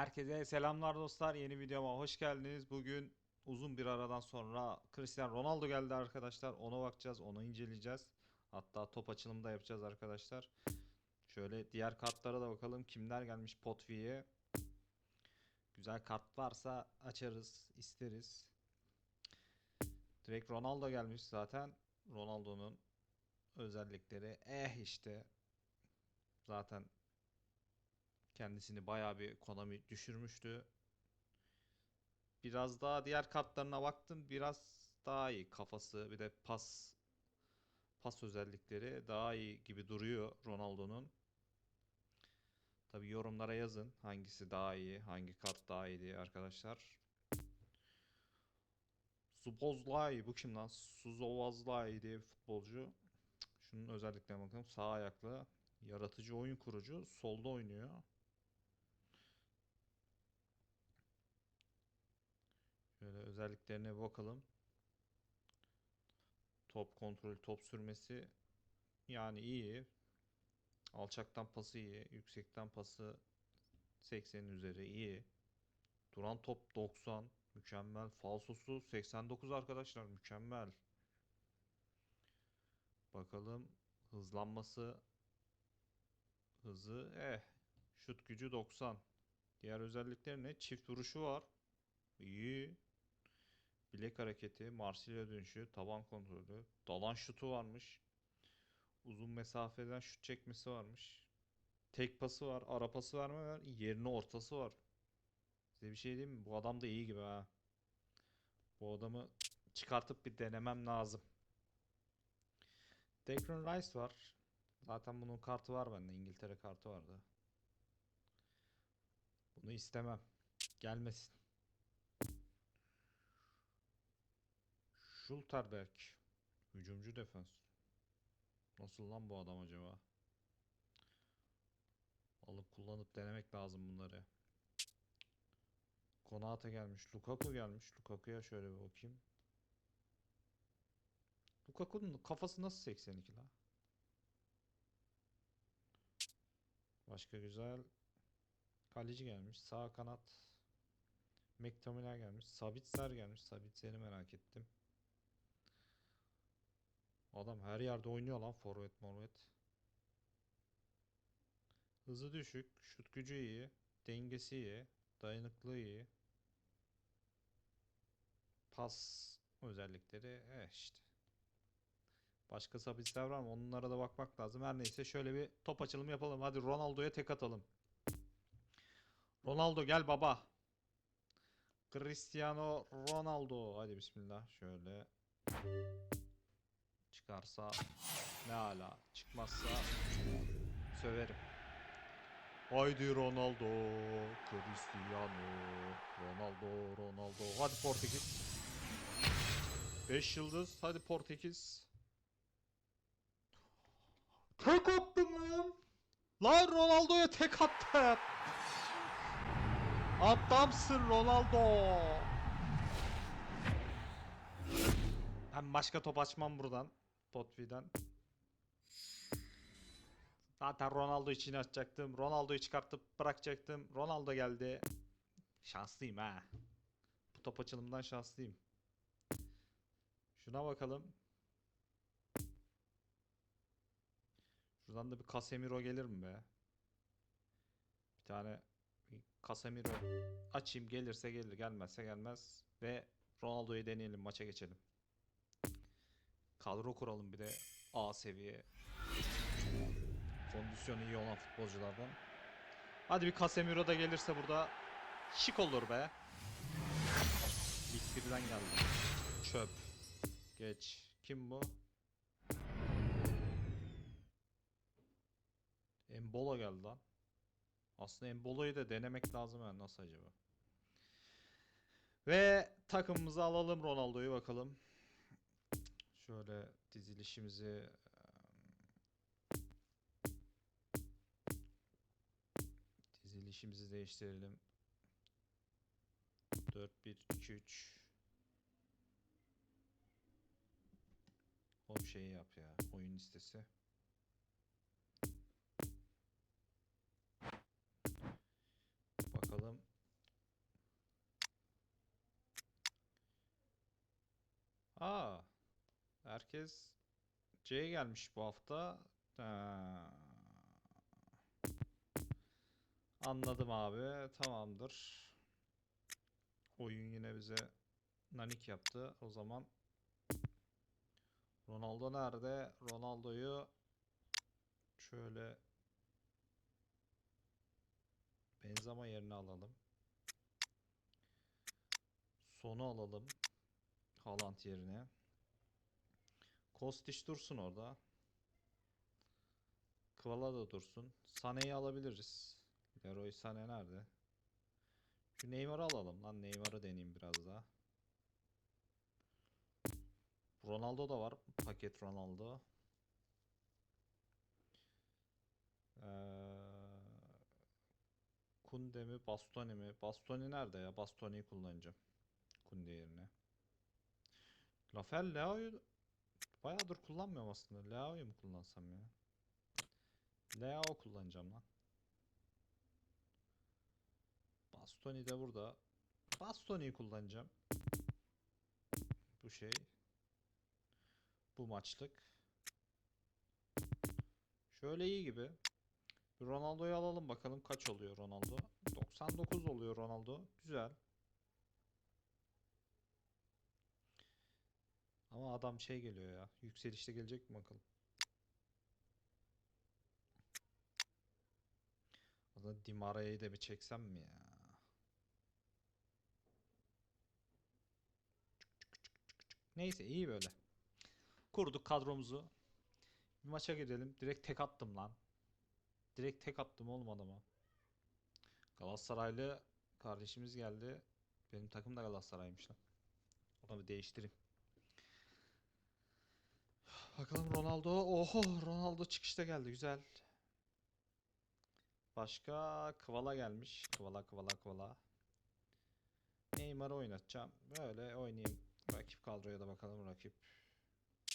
Herkese selamlar dostlar. Yeni videoma hoş geldiniz. Bugün uzun bir aradan sonra Cristiano Ronaldo geldi arkadaşlar. Ona bakacağız, onu inceleyeceğiz. Hatta top açılımı da yapacağız arkadaşlar. Şöyle diğer kartlara da bakalım. Kimler gelmiş Potvi'ye. Güzel kart varsa açarız, isteriz. Direkt Ronaldo gelmiş zaten. Ronaldo'nun özellikleri eh işte. Zaten kendisini bayağı bir Konami düşürmüştü. Biraz daha diğer kartlarına baktım. Biraz daha iyi kafası bir de pas pas özellikleri daha iyi gibi duruyor Ronaldo'nun. Tabi yorumlara yazın hangisi daha iyi, hangi kart daha iyi diye arkadaşlar. Subozlay bu kim lan? Suzovazlay diye bir futbolcu. Şunun özelliklerine bakalım. Sağ ayaklı, yaratıcı oyun kurucu, solda oynuyor. Şöyle özelliklerine bakalım. Top kontrolü, top sürmesi yani iyi. Alçaktan pası iyi, yüksekten pası 80'in üzeri iyi. Duran top 90, mükemmel. Falsosu 89 arkadaşlar, mükemmel. Bakalım hızlanması hızı eh şut gücü 90. Diğer özellikleri ne? Çift vuruşu var. İyi. Bilek hareketi, Marsilya dönüşü, taban kontrolü, dalan şutu varmış. Uzun mesafeden şut çekmesi varmış. Tek pası var, ara pası verme var, yerine ortası var. Size bir şey diyeyim mi? Bu adam da iyi gibi ha. Bu adamı çıkartıp bir denemem lazım. Declan Rice var. Zaten bunun kartı var bende. İngiltere kartı vardı. Bunu istemem. Gelmesin. Schulterberg. Hücumcu defans. Nasıl lan bu adam acaba? Alıp kullanıp denemek lazım bunları. Konate gelmiş. Lukaku gelmiş. Lukaku'ya şöyle bir bakayım. Lukaku'nun kafası nasıl 82 la? Başka güzel. Kaleci gelmiş. Sağ kanat. McTominay gelmiş. Sabitzer gelmiş. Sabitzer'i merak ettim. Adam her yerde oynuyor lan forvet morvet. Hızı düşük, şut gücü iyi, dengesi iyi, dayanıklığı iyi. Pas özellikleri eh işte. Başka sabitler var mı? Onlara da bakmak lazım. Her neyse şöyle bir top açılımı yapalım. Hadi Ronaldo'ya tek atalım. Ronaldo gel baba. Cristiano Ronaldo. Hadi bismillah. Şöyle. Çıkarsa ne ala. Çıkmazsa söverim. Haydi Ronaldo. Cristiano. Ronaldo. Ronaldo. Hadi Portekiz. 5 yıldız. Hadi Portekiz. Tek attım lan. Lan Ronaldo'ya tek attım. Adamsın Ronaldo. Ben başka top açmam buradan. Potvi'den. Zaten Ronaldo için açacaktım. Ronaldo'yu çıkartıp bırakacaktım. Ronaldo geldi. Şanslıyım ha. Bu top açılımından şanslıyım. Şuna bakalım. Şuradan da bir Casemiro gelir mi be? Bir tane Casemiro açayım gelirse gelir gelmezse gelmez ve Ronaldo'yu deneyelim maça geçelim. Kadro kuralım bir de A seviye. Kondisyonu iyi olan futbolculardan. Hadi bir Casemiro da gelirse burada şık olur be. Lig 1'den geldi. Çöp. Geç. Kim bu? Embolo geldi lan. Aslında Embolo'yu da denemek lazım yani nasıl acaba? Ve takımımızı alalım Ronaldo'yu bakalım şöyle dizilişimizi dizilişimizi değiştirelim. 4 1 2 3 Hop şeyi yap ya. Oyun listesi. Bakalım. Aa. Herkes C'ye gelmiş bu hafta. Ha. Anladım abi. Tamamdır. Oyun yine bize nanik yaptı. O zaman Ronaldo nerede? Ronaldo'yu şöyle Benzema yerine alalım. Sonu alalım. Haaland yerine. Kostić dursun orada. Kvala da dursun. Sané'yi alabiliriz. Leroy Sané nerede? Şu Neymar'ı alalım lan. Neymar'ı deneyeyim biraz daha. Ronaldo da var. Paket Ronaldo. Ee, Kunde mi? Bastoni mi? Bastoni nerede ya? Bastoni'yi kullanacağım. Kunde yerine. Rafael Leao'yu bayağıdır kullanmıyorum aslında. Leao'yu mu kullansam ya? Leao kullanacağım lan. Bastoni de burada. Bastoni'yi kullanacağım. Bu şey. Bu maçlık. Şöyle iyi gibi. Ronaldo'yu alalım bakalım kaç oluyor Ronaldo. 99 oluyor Ronaldo. Güzel. Ama adam şey geliyor ya. Yükselişte gelecek mi bakalım. O da Di Maria'yı da bir çeksem mi ya? Neyse iyi böyle. Kurduk kadromuzu. Bir maça girelim. Direkt tek attım lan. Direkt tek attım oğlum adama. Galatasaraylı kardeşimiz geldi. Benim takım da Galatasaray'mış lan. Onu bir değiştireyim. Bakalım Ronaldo. Oho Ronaldo çıkışta geldi. Güzel. Başka Kvala gelmiş. Kvala Kvala Kvala. Neymar'ı oynatacağım. Böyle oynayayım. Rakip kadroya da bakalım. Rakip.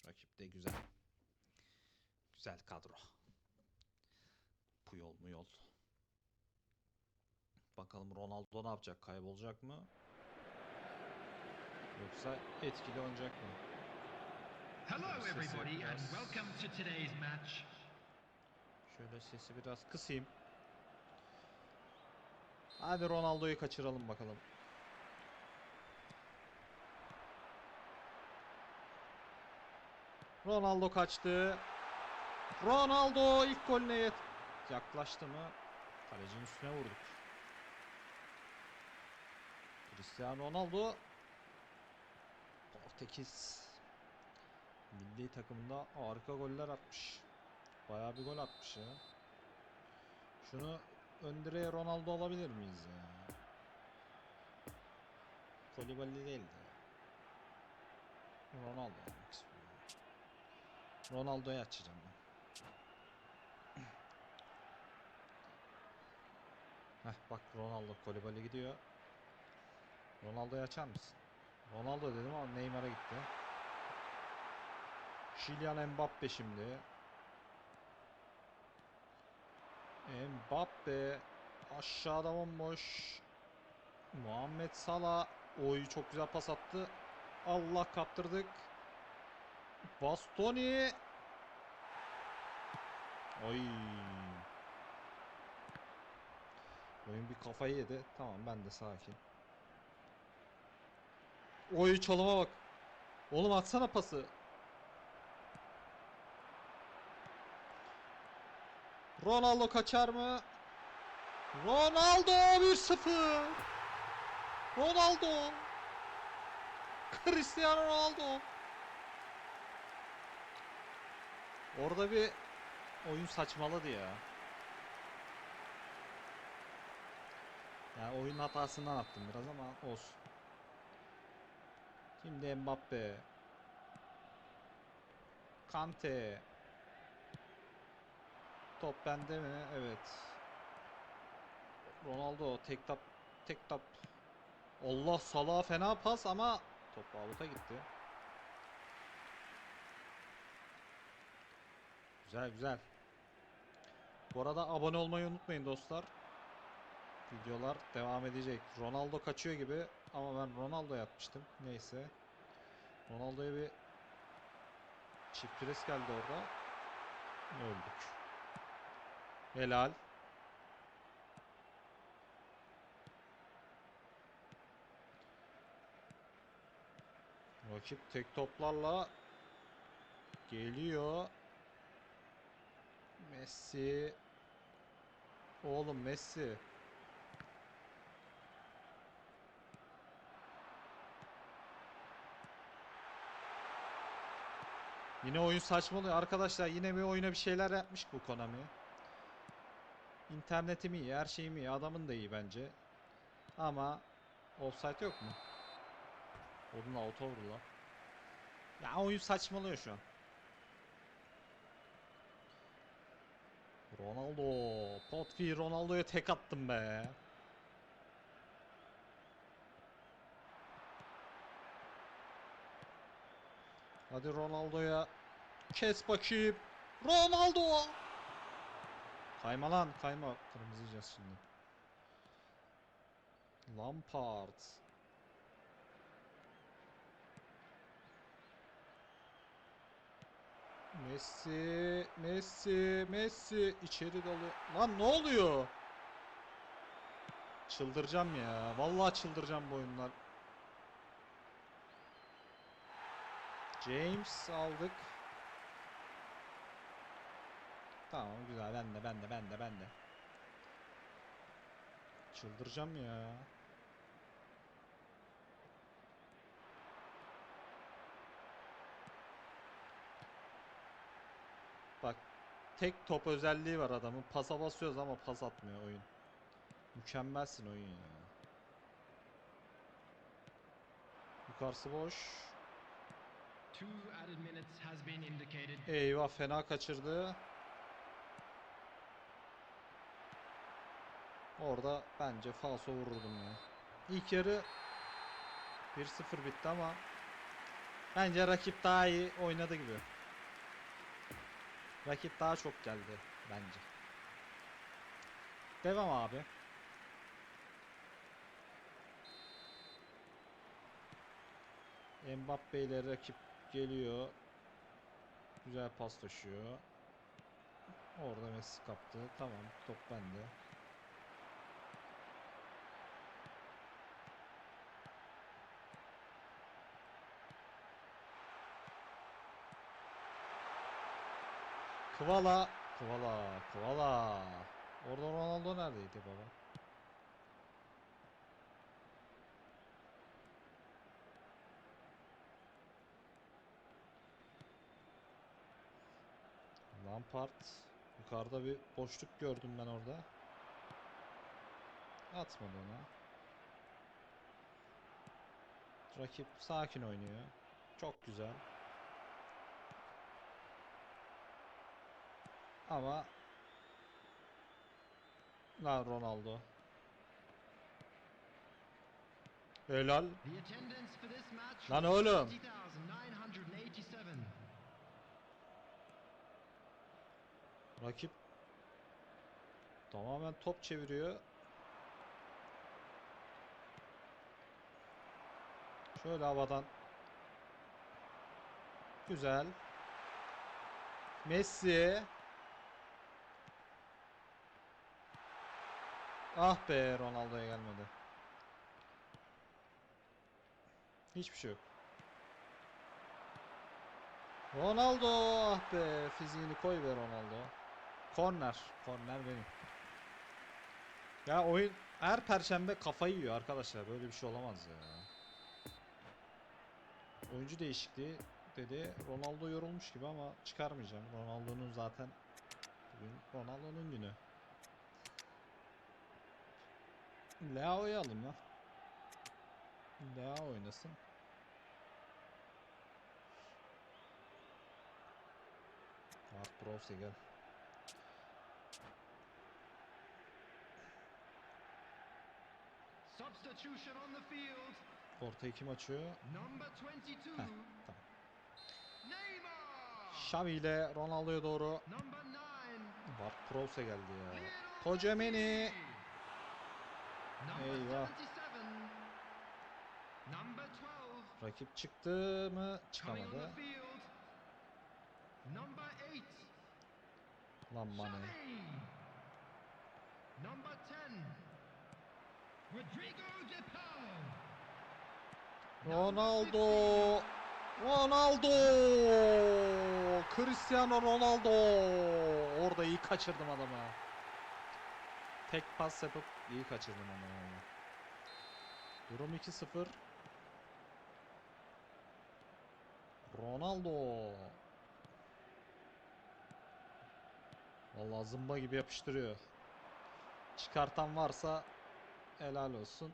Rakip de güzel. Güzel kadro. Puyol muyol. Bakalım Ronaldo ne yapacak? Kaybolacak mı? Yoksa etkili oynayacak mı? Hello, everybody, and welcome to today's match. Şöyle sesi biraz kısayım. Hadi Ronaldo'yu kaçıralım bakalım. Ronaldo kaçtı. Ronaldo ilk golüne yet yaklaştı mı? Kalecinin üstüne vurduk. Cristiano Ronaldo Portekiz milli takımında harika goller atmış. Bayağı bir gol atmış ya. Şunu ön Ronaldo alabilir miyiz ya? Kolibali değil de. Ronaldo almak istiyorum. Ronaldo'yu açacağım ben. Heh bak Ronaldo Kolibali gidiyor. Ronaldo'yu açar mısın? Ronaldo dedim ama Neymar'a gitti. Kylian Mbappe şimdi. Mbappe aşağıda bomboş. Muhammed Salah oy çok güzel pas attı. Allah kaptırdık. Bastoni. Oy. Oyun bir kafayı yedi. Tamam ben de sakin. Oy çalıma bak. Oğlum atsana pası. Ronaldo kaçar mı? Ronaldo 1-0. Ronaldo. Cristiano Ronaldo. Orada bir oyun saçmaladı ya. Yani oyun hatasından attım biraz ama olsun. Şimdi Mbappe. Kante. Top bende mi? Evet. Ronaldo tek tap tek tap. Allah Salah fena pas ama top avuta gitti. Güzel güzel. Bu arada abone olmayı unutmayın dostlar. Videolar devam edecek. Ronaldo kaçıyor gibi ama ben Ronaldo yapmıştım. Neyse. Ronaldo'ya bir Çift pres geldi orada. Öldük. Helal. Rakip tek toplarla geliyor. Messi. Oğlum Messi. Yine oyun saçmalıyor arkadaşlar. Yine bir oyuna bir şeyler yapmış bu Konami. İnternetim iyi, her şeyim iyi. Adamın da iyi bence. Ama offside yok mu? Onun auto vurdu lan. Ya oyun saçmalıyor şu an. Ronaldo. Potfi Ronaldo'ya tek attım be. Hadi Ronaldo'ya. Kes bakayım. Ronaldo. Kayma lan kayma. Kırmızı yiyeceğiz şimdi. Lampard. Messi, Messi, Messi içeri dalıyor. Lan ne oluyor? Çıldıracağım ya. Vallahi çıldıracağım bu oyunlar. James aldık. Tamam güzel. Ben de ben de ben de ben de. Çıldıracağım ya. Bak tek top özelliği var adamın. Pasa basıyoruz ama pas atmıyor oyun. Mükemmelsin oyun ya. Yukarısı boş. Eyvah fena kaçırdı. Orada bence falso vururdum ya. İlk yarı 1-0 bitti ama bence rakip daha iyi oynadı gibi. Rakip daha çok geldi bence. Devam abi. Mbappe ile rakip geliyor. Güzel pas taşıyor. Orada Messi kaptı. Tamam top bende. Kıvala. Kıvala. Kıvala. Orada Ronaldo neredeydi baba? Lampard. Yukarıda bir boşluk gördüm ben orada. Atmadı ona. Rakip sakin oynuyor. Çok güzel. Ama Lan Ronaldo. Helal. Lan oğlum. 30,987. Rakip tamamen top çeviriyor. Şöyle havadan. Güzel. Messi. Ah be Ronaldo'ya gelmedi. Hiçbir şey yok. Ronaldo ah be fiziğini koy be Ronaldo. Korner. Korner benim. Ya oyun her perşembe kafayı yiyor arkadaşlar. Böyle bir şey olamaz ya. Oyuncu değişikliği dedi. Ronaldo yorulmuş gibi ama çıkarmayacağım. Ronaldo'nun zaten bugün Ronaldo'nun günü. Leao'yu alın ya. Leao oynasın. Mark Prowse gel. Substitution on the field. Ortayı kim açıyor? Number 22. tamam. Neymar. Xavi ile Ronaldo'ya doğru. Number 9. Mark Prowse geldi ya. Kocameni. Eyvah. 77. Number 12. Rakip çıktı mı? Çıkamadı. Lan Mane. Xavi. Number 10. Rodrigo de Paul. Ronaldo. Ronaldo. Cristiano Ronaldo. Orada iyi kaçırdım adamı. Tek pas yapıp iyi kaçırdım adamı. Durum 2-0. Ronaldo. Vallahi zımba gibi yapıştırıyor. Çıkartan varsa helal olsun.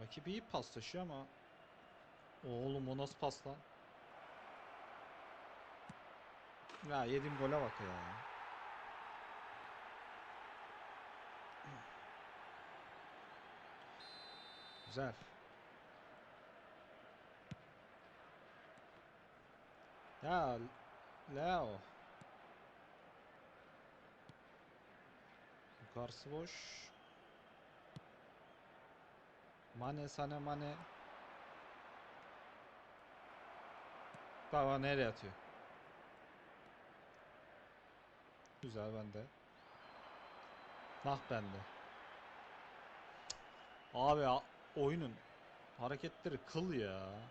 Rakip iyi pas taşıyor ama Oğlum o nasıl pas lan? Ya yediğim gole bak ya. Güzel. Ya Leo. Yukarısı boş. Mane sana mane. Baba nereye atıyor? Güzel bende. Nah bende. Abi oyunun hareketleri kıl ya.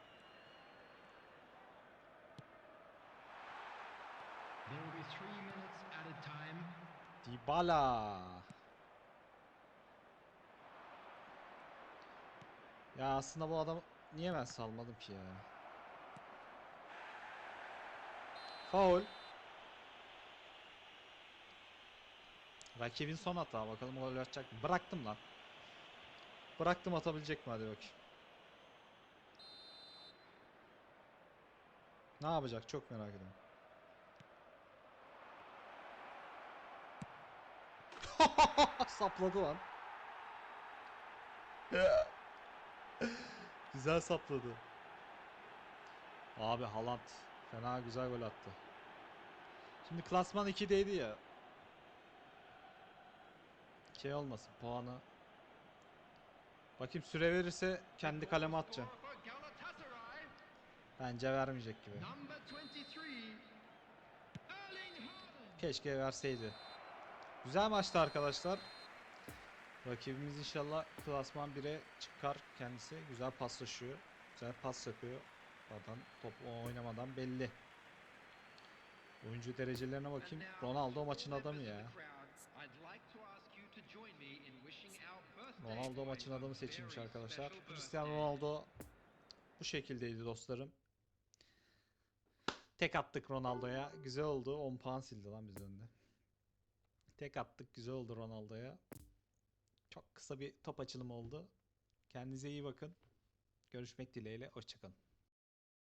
Dybala. Ya aslında bu adamı niye ben salmadım ki ya? Faul. Rakibin son hata bakalım gol atacak? Bıraktım lan. Bıraktım atabilecek mi hadi bakayım. Ne yapacak çok merak ediyorum. Sapladı lan. güzel sapladı. Abi Haaland fena güzel gol attı. Şimdi klasman 2'deydi ya. Şey olmasın puanı. Bakayım süre verirse kendi kaleme atacağım. Bence vermeyecek gibi. Number 23. Erling Haaland. Keşke verseydi. Güzel maçtı arkadaşlar. Rakibimiz inşallah klasman 1'e çıkar kendisi. Güzel paslaşıyor. Güzel pas yapıyor. Zaten top oynamadan belli. Oyuncu derecelerine bakayım. Ronaldo maçın adamı ya. Ronaldo maçın adamı seçilmiş arkadaşlar. Cristiano. Ronaldo bu şekildeydi dostlarım. Tek attık Ronaldo'ya. Güzel oldu. 10 puan sildi lan bizden de. Tek attık. Güzel oldu Ronaldo'ya. Çok kısa bir top açılımı oldu. Kendinize iyi bakın. Görüşmek dileğiyle. Hoşçakalın.